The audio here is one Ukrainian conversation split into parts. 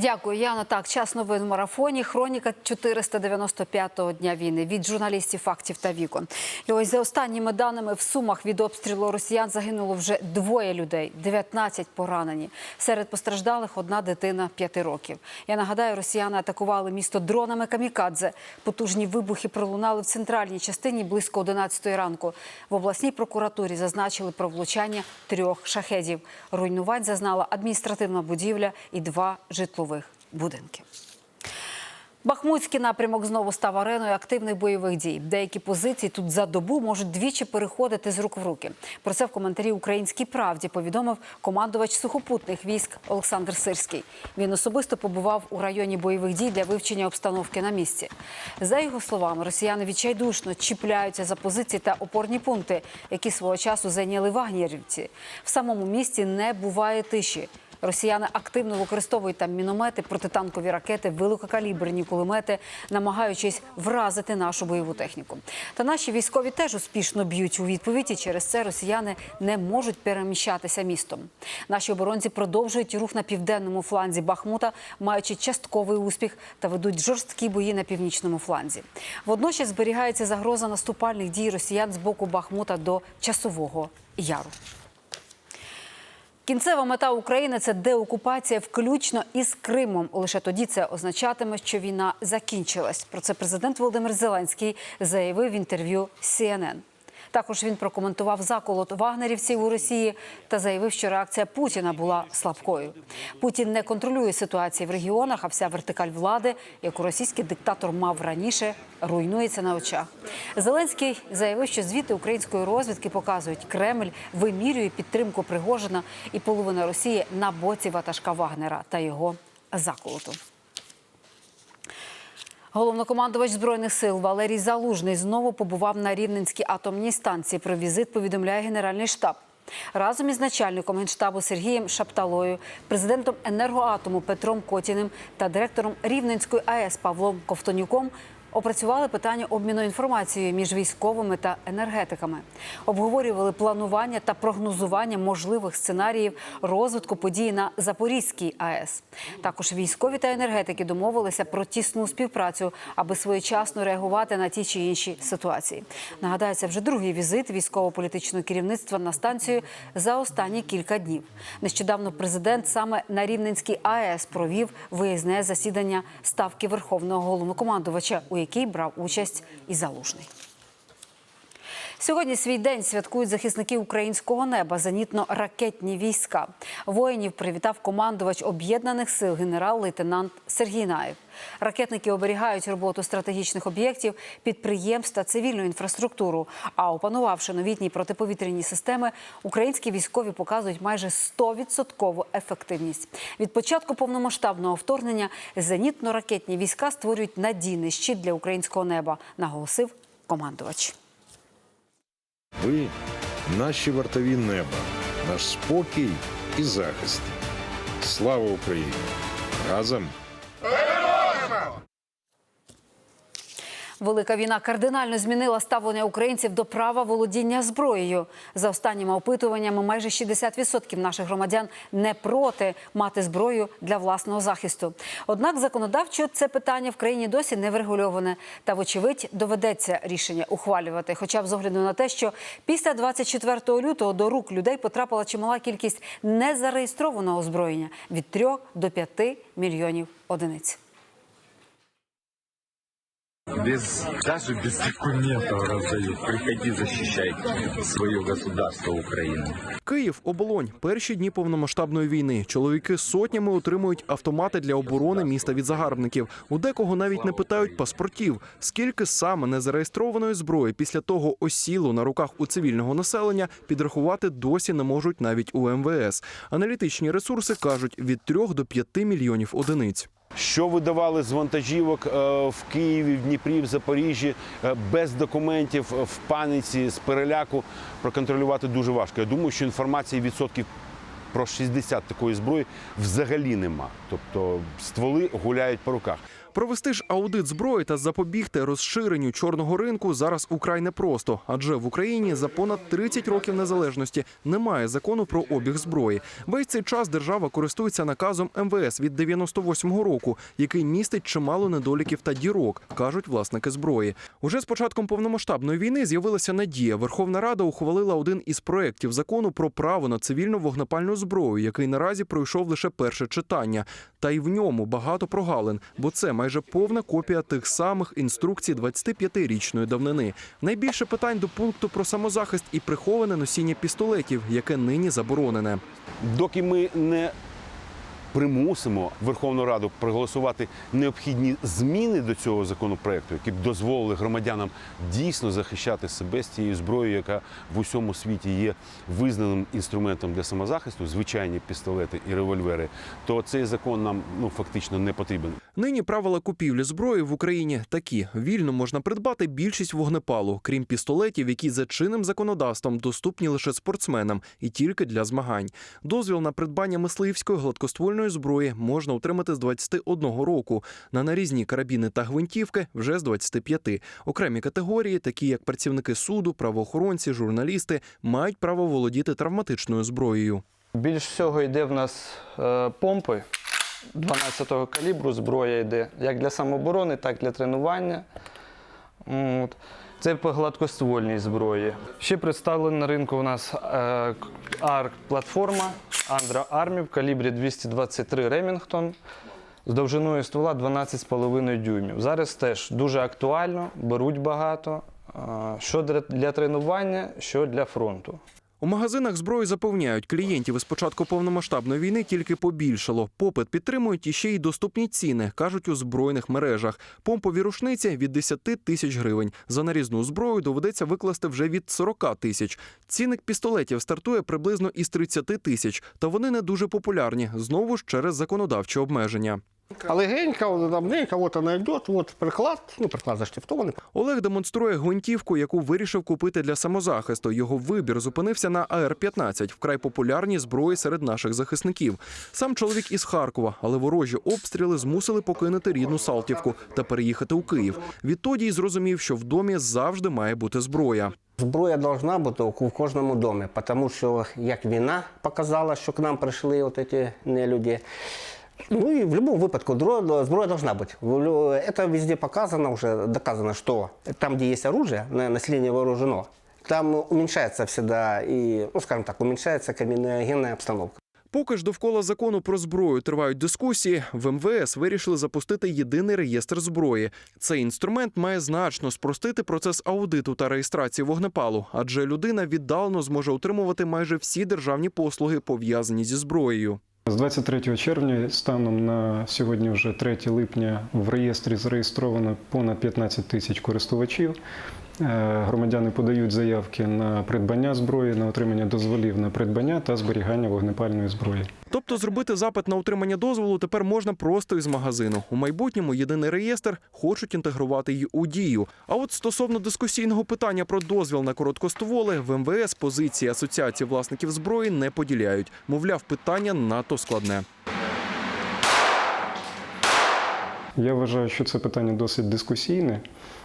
Дякую, Яна. Так, час новин в марафоні. Хроніка 495-го дня війни від журналістів фактів та вікон. І ось за останніми даними в сумах від обстрілу росіян загинуло вже двоє людей, 19 поранені. Серед постраждалих одна дитина 5 років. Я нагадаю, росіяни атакували місто дронами камікадзе. Потужні вибухи пролунали в центральній частині близько 11 ранку. В обласній прокуратурі зазначили про влучання трьох шахедів. Руйнувань зазнала адміністративна будівля і два житлових будинки. Бахмутський напрямок знову став ареною активних бойових дій. Деякі позиції тут за добу можуть двічі переходити з рук в руки. Про це в коментарі Українській правді повідомив командувач сухопутних військ Олександр Сирський. Він особисто побував у районі бойових дій для вивчення обстановки на місці. За його словами, росіяни відчайдушно чіпляються за позиції та опорні пункти, які свого часу зайняли вагнерівці. В самому місті не буває тиші. Росіяни активно використовують там міномети, протитанкові ракети, великокаліберні кулемети, намагаючись вразити нашу бойову техніку. Та наші військові теж успішно б'ють у відповідь, і через це росіяни не можуть переміщатися містом. Наші оборонці продовжують рух на південному фланзі Бахмута, маючи частковий успіх та ведуть жорсткі бої на північному фланзі. Водночас зберігається загроза наступальних дій росіян з боку Бахмута до часового яру. Кінцева мета України це деокупація, включно із Кримом. Лише тоді це означатиме, що війна закінчилась. Про це президент Володимир Зеленський заявив в інтерв'ю CNN. Також він прокоментував заколот вагнерівців у Росії та заявив, що реакція Путіна була слабкою. Путін не контролює ситуації в регіонах, а вся вертикаль влади, яку російський диктатор мав раніше, руйнується на очах. Зеленський заявив, що звіти української розвідки показують, Кремль вимірює підтримку Пригожина і половина Росії на боці ватажка Вагнера та його заколоту. Головнокомандувач збройних сил Валерій Залужний знову побував на Рівненській атомній станції. Про візит повідомляє Генеральний штаб. Разом із начальником генштабу Сергієм Шапталою, президентом енергоатому Петром Котіним та директором Рівненської АЕС Павлом Ковтонюком опрацювали питання обміну інформацією між військовими та енергетиками. Обговорювали планування та прогнозування можливих сценаріїв розвитку подій на Запорізькій АЕС. Також військові та енергетики домовилися про тісну співпрацю, аби своєчасно реагувати на ті чи інші ситуації. Нагадаю, це вже другий візит військово-політичного керівництва на станцію за останні кілька днів. Нещодавно президент саме на Рівненській АЕС провів виїзне засідання ставки Верховного головнокомандувача, у якій брав участь і залужний. Сьогодні свій день святкують захисники українського неба, зенітно-ракетні війська. Воїнів привітав командувач об'єднаних сил генерал-лейтенант Сергій Наєв. Ракетники оберігають роботу стратегічних об'єктів, підприємств та цивільну інфраструктуру. А опанувавши новітні протиповітряні системи, українські військові показують майже 100% ефективність. Від початку повномасштабного вторгнення зенітно-ракетні війська створюють надійний щит для українського неба, наголосив командувач. Ви наші вартові неба, наш спокій і захист. Слава Україні! Разом! Велика війна кардинально змінила ставлення українців до права володіння зброєю. За останніми опитуваннями, майже 60% наших громадян не проти мати зброю для власного захисту. Однак законодавчо це питання в країні досі не врегульоване. Та, вочевидь, доведеться рішення ухвалювати. Хоча б з огляду на те, що після 24 лютого до рук людей потрапила чимала кількість незареєстрованого озброєння від 3 до 5 мільйонів одиниць. Без, даже без документов раздают. Приходи, защищай свое государство Украину. Київ, оболонь, перші дні повномасштабної війни. Чоловіки сотнями отримують автомати для оборони міста від загарбників. У декого навіть не питають паспортів. Скільки саме незареєстрованої зброї після того осіло на руках у цивільного населення, підрахувати досі не можуть навіть у МВС. Аналітичні ресурси кажуть від 3 до 5 мільйонів одиниць. Що видавали з вантажівок е, в Києві, в Дніпрі, в Запоріжжі е, без документів, е, в паніці, з переляку проконтролювати дуже важко. Я думаю, що інформації відсотків про 60 такої зброї взагалі нема. Тобто стволи гуляють по руках. Провести ж аудит зброї та запобігти розширенню чорного ринку зараз украй непросто, адже в Україні за понад 30 років незалежності немає закону про обіг зброї. Весь цей час держава користується наказом МВС від 98-го року, який містить чимало недоліків та дірок, кажуть власники зброї. Уже з початком повномасштабної війни з'явилася надія. Верховна Рада ухвалила один із проєктів закону про право на цивільну вогнепальну зброю, який наразі пройшов лише перше читання. Та й в ньому багато прогалин, бо це майже повна копія тих самих інструкцій 25-річної давнини. Найбільше питань до пункту про самозахист і приховане носіння пістолетів, яке нині заборонене. Доки ми не примусимо Верховну Раду проголосувати необхідні зміни до цього законопроекту, які б дозволили громадянам дійсно захищати себе з тією зброєю, яка в усьому світі є визнаним інструментом для самозахисту, звичайні пістолети і револьвери, то цей закон нам ну фактично не потрібен. Нині правила купівлі зброї в Україні такі: вільно можна придбати більшість вогнепалу, крім пістолетів, які за чинним законодавством доступні лише спортсменам і тільки для змагань. Дозвіл на придбання мисливської гладкоствольної зброї можна отримати з 21 року. На нарізні карабіни та гвинтівки вже з 25. Окремі категорії, такі як працівники суду, правоохоронці, журналісти, мають право володіти травматичною зброєю. Більш всього йде в нас помпи 12-го калібру, зброя йде як для самооборони, так і для тренування. От. Це по гладкоствольній зброї. Ще представлена на ринку у нас е, арк-платформа Андра Армі в калібрі 223 Ремінгтон з довжиною ствола 12,5 дюймів. Зараз теж дуже актуально, беруть багато. е, Що для тренування, що для фронту. У магазинах зброї запевняють, клієнтів із початку повномасштабної війни тільки побільшало. Попит підтримують іще й доступні ціни, кажуть у збройних мережах. Помпові рушниці від 10 тисяч гривень. За нарізну зброю доведеться викласти вже від 40 тисяч. Цінник пістолетів стартує приблизно із 30 тисяч, та вони не дуже популярні, знову ж через законодавчі обмеження. А легенько, давненько, вот она идет, вот приклад, ну, приклад заштифтований. Олег демонструє гвинтівку, яку вирішив купити для самозахисту. Його вибір зупинився на АР-15, вкрай популярній зброї серед наших захисників. Сам чоловік із Харкова, але ворожі обстріли змусили покинути рідну Салтівку та переїхати у Київ. Відтоді й зрозумів, що в домі завжди має бути зброя. Зброя должна бути в кожному домі, тому що як війна показала, що к нам прийшли от ці нелюді. Ну и в любом випадку зброя должна быть. Это везде показано, уже доказано, что там, где есть оружие, на- население вооружено, там уменьшается всегда и, ну скажем так, уменьшается криминогенная обстановка. Поки ж довкола закону про зброю тривають дискусії, в МВС вирішили запустити єдиний реєстр зброї. Цей інструмент має значно спростити процес аудиту та реєстрації вогнепалу, адже людина віддалено зможе отримувати майже всі державні послуги, пов'язані зі зброєю. З 23 червня станом на сьогодні, вже 3 липня, в реєстрі зареєстровано понад 15 тисяч користувачів. Е, Громадяни подають заявки на придбання зброї, на отримання дозволів на придбання та зберігання вогнепальної зброї. Тобто зробити запит на отримання дозволу тепер можна просто із магазину. У майбутньому єдиний реєстр хочуть інтегрувати й у дію. А от стосовно дискусійного питання про дозвіл на короткостволи, в МВС позиції Асоціації власників зброї не поділяють. Мовляв, питання надто складне. Я вважаю, що це питання досить дискусійне,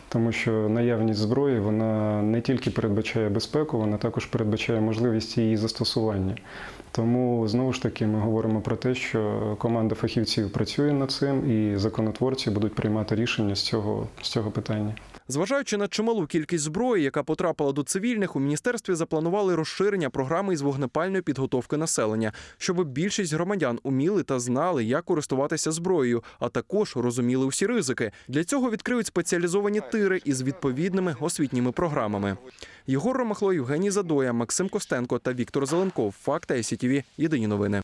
тому що наявність зброї вона не тільки передбачає безпеку, вона також передбачає можливість її застосування. Тому знову ж таки ми говоримо про те, що команда фахівців працює над цим, і законотворці будуть приймати рішення з цього, з цього питання. Зважаючи на чималу кількість зброї, яка потрапила до цивільних, у міністерстві запланували розширення програми із вогнепальної підготовки населення, щоб більшість громадян уміли та знали, як користуватися зброєю, а також розуміли усі ризики. Для цього відкриють спеціалізовані тири із відповідними освітніми програмами. Єгор Ромахло, Євгеній Задоя, Максим Костенко та Віктор Зеленков. Факти СІТВ. Єдині новини.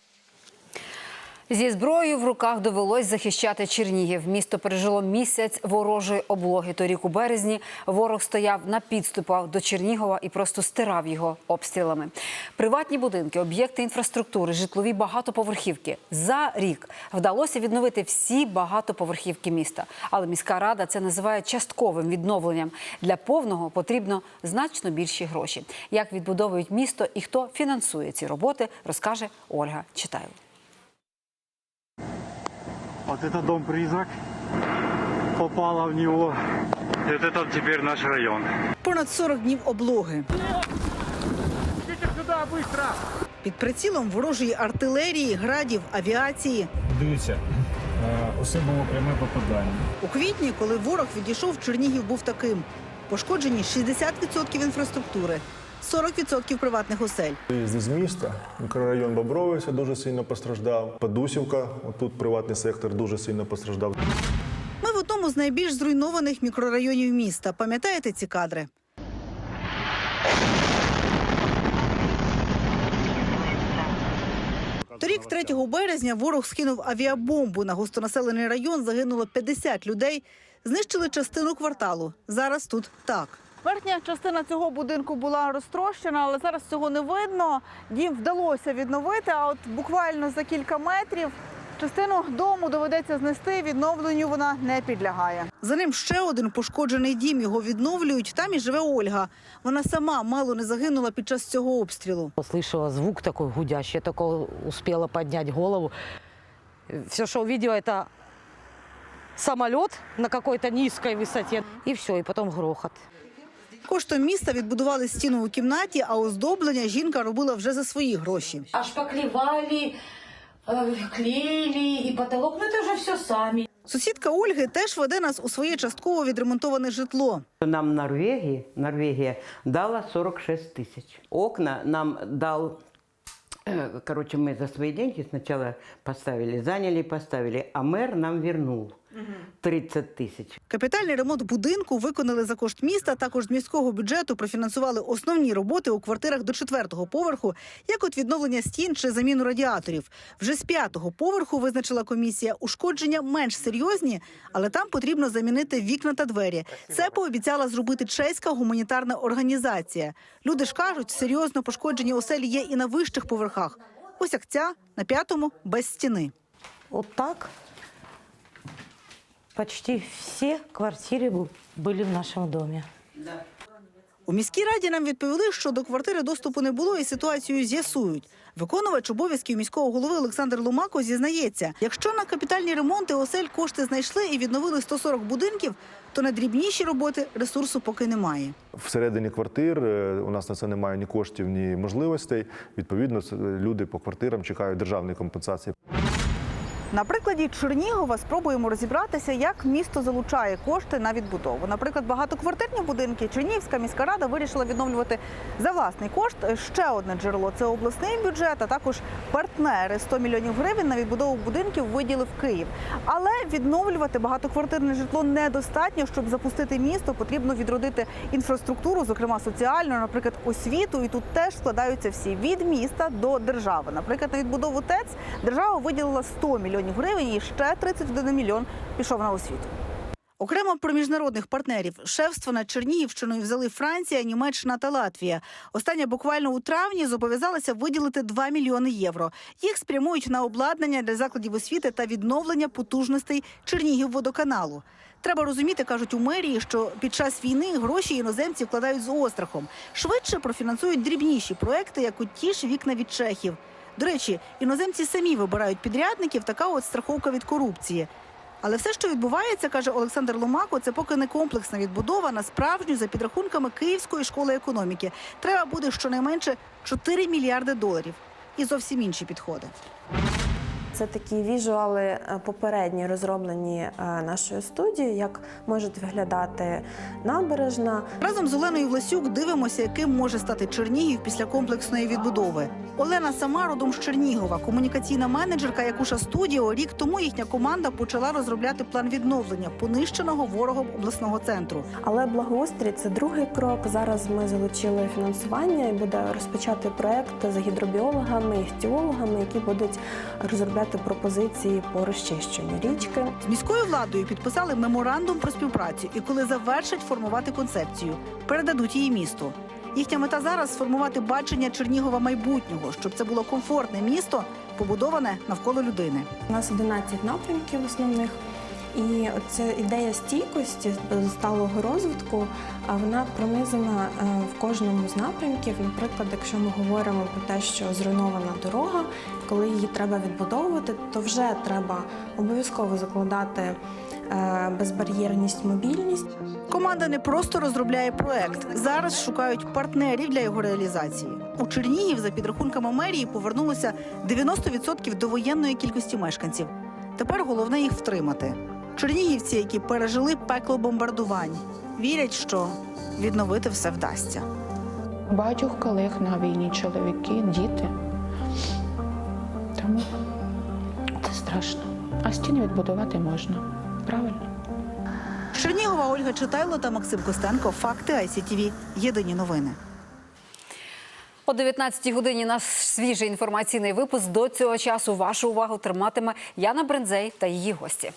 Зі зброєю в руках довелось захищати Чернігів. Місто пережило місяць ворожої облоги. Торік у березні ворог стояв на підступах до Чернігова і просто стирав його обстрілами. Приватні будинки, об'єкти інфраструктури, житлові багатоповерхівки. За рік вдалося відновити всі багатоповерхівки міста. Але міська рада це називає частковим відновленням. Для повного потрібно значно більші гроші. Як відбудовують місто і хто фінансує ці роботи, розкаже Ольга Читайло. Вот это дом-призрак. попала в него. Это там теперь наш район. Понад 40 днів облоги. Під прицілом ворожої артилерії, градів, авіації. Дивіться, усе було пряме попадання. У квітні, коли ворог відійшов, Чернігів був таким. Пошкоджені 60% інфраструктури, 40% приватних осель. Виїзди з міста, мікрорайон Бобровиця дуже сильно постраждав. Подусівка, отут приватний сектор дуже сильно постраждав. Ми в одному з найбільш зруйнованих мікрорайонів міста. Пам'ятаєте ці кадри? Торік, 3 березня, ворог скинув авіабомбу на густонаселений район. Загинуло 50 людей. Знищили частину кварталу. Зараз тут так. Верхня частина цього будинку була розтрощена, але зараз цього не видно. Дім вдалося відновити. А от буквально за кілька метрів частину дому доведеться знести. Відновленню вона не підлягає. За ним ще один пошкоджений дім. Його відновлюють. Там і живе Ольга. Вона сама мало не загинула під час цього обстрілу. Услышала звук такой гудящий, я только успела поднять голову. Все, что увидела, это самолет на какой-то низкой высоте. И все, и потом грохот. Коштом міста відбудували стіну у кімнаті, а оздоблення жінка робила вже за свої гроші. Аж поклевали, э, клеили и потолок. Ну это уже все сами. Сусідка Ольги теж веде нас у своє частково відремонтоване житло. Нам Норвегия, Норвегия дала 46 тысяч. Окна нам дал, э, короче, мы за свои деньги сначала поставили, заняли, поставили, а мэр нам вернул 30 тысяч. Капітальний ремонт будинку виконали за кошт міста. Також з міського бюджету профінансували основні роботи у квартирах до четвертого поверху, як от відновлення стін чи заміну радіаторів. Вже з п'ятого поверху визначила комісія ушкодження менш серйозні, але там потрібно замінити вікна та двері. Це пообіцяла зробити чеська гуманітарна організація. Люди ж кажуть, серйозно пошкоджені оселі є і на вищих поверхах. Ось як ця на п'ятому без стіни. Вот так почти все квартиры бу- были в нашем доме. У міській раді нам відповіли, що до квартири доступу не було і ситуацію з'ясують. Виконувач обов'язків міського голови Олександр Лумако зізнається, якщо на капітальні ремонти осель кошти знайшли і відновили 140 будинків, то на дрібніші роботи ресурсу поки немає. Всередині квартир е, у нас на це немає ні коштів, ні можливостей. Відповідно, люди по квартирам чекають державної компенсації. На прикладі Чернігова спробуємо розібратися, як місто залучає кошти на відбудову. Наприклад, багатоквартирні будинки Чернігівська міська рада вирішила відновлювати за власний кошт. Ще одне джерело це обласний бюджет, а також партнери 100 мільйонів гривень на відбудову будинків виділив Київ. Але відновлювати багатоквартирне житло недостатньо, щоб запустити місто. Потрібно відродити інфраструктуру, зокрема соціальну, наприклад, освіту. І тут теж складаються всі від міста до держави. Наприклад, на відбудову ТЕЦ держава виділила 100 мільйонів гривень, і ще 31 мільйон пішов на освіту. Окремо про міжнародних партнерів шефство над Чернігівщиною взяли Франція, Німеччина та Латвія. Остання буквально у травні зобов'язалася виділити 2 мільйони євро. Їх спрямують на обладнання для закладів освіти та відновлення потужностей Чернігівводоканалу. Треба розуміти, кажуть у мерії, що під час війни гроші іноземці вкладають з острахом. Швидше профінансують дрібніші проекти, як от ті ж вікна від чехів. До речі, іноземці самі вибирають підрядників. Така от страховка від корупції. Але все, що відбувається, каже Олександр Ломако, це поки не комплексна відбудова на справжню за підрахунками Київської школи економіки. Треба буде щонайменше 4 мільярди доларів і зовсім інші підходи. Це такі віжуали е, попередні розроблені е, нашою студією, як може виглядати набережна. Разом з Оленою Власюк дивимося, яким може стати Чернігів після комплексної відбудови. Олена сама родом з Чернігова, комунікаційна менеджерка Якуша Студіо. Рік тому їхня команда почала розробляти план відновлення понищеного ворогом обласного центру. Але благоустрій це другий крок. Зараз ми залучили фінансування і буде розпочати проект з гідробіологами і іхтіологами, які будуть розробляти пропозиції по розчищенню річки. З міською владою підписали меморандум про співпрацю, і коли завершать формувати концепцію, передадуть її місту. Їхня мета зараз сформувати бачення Чернігова майбутнього, щоб це було комфортне місто, побудоване навколо людини. У нас 11 напрямків основних. І ця ідея стійкості, сталого розвитку, вона пронизана е, в кожному з напрямків. Наприклад, якщо ми говоримо про те, що зруйнована дорога, коли її треба відбудовувати, то вже треба обов'язково закладати е, безбар'єрність, мобільність. Команда не просто розробляє проект. Зараз шукають партнерів для його реалізації. У Чернігів, за підрахунками мерії, повернулося 90% довоєнної кількості мешканців. Тепер головне їх втримати. Чернігівці, які пережили пекло бомбардувань, вірять, що відновити все вдасться. У багатьох колег на війні чоловіки, діти. Тому це страшно. А стіни відбудувати можна. Правильно? Чернігова Ольга Читайло та Максим Костенко. Факти ICTV. Єдині новини. О 19-й годині наш свіжий інформаційний випуск. До цього часу вашу увагу триматиме Яна Брензей та її гості.